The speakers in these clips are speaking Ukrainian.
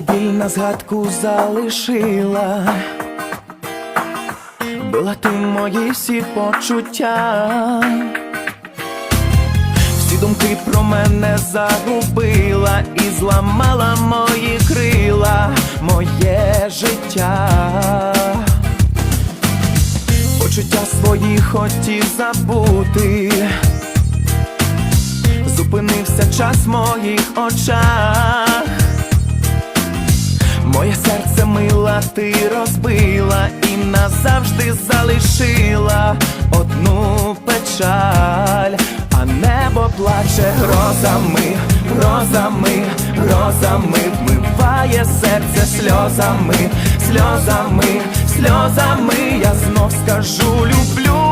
на згадку залишила. Била ти мої всі почуття. Всі думки про мене загубила і зламала мої крила, моє життя. Почуття свої хотів забути. Зупинився час в моїх очах. Моє серце мила ти розбила і назавжди залишила одну печаль, а небо плаче грозами, грозами, грозами, вмиває серце сльозами, сльозами, сльозами. Я знов скажу люблю,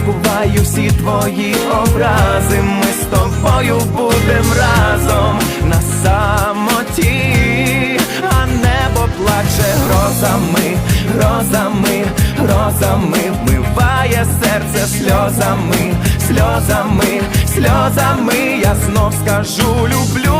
Забуваю всі твої образи, ми з тобою будем разом на самоті, а небо плаче грозами, грозами, грозами, вмиває серце сльозами, сльозами, сльозами. Я знов скажу люблю,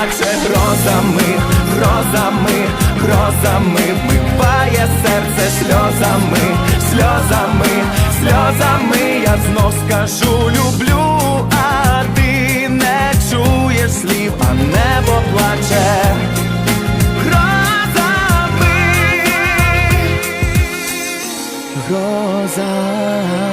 плаче грозами, грозами, грозами, вмиває серце сльозами, сльозами, сльозами. Я знов скажу люблю, а ти не чуєш слів, а небо плаче. Грозами, грозами.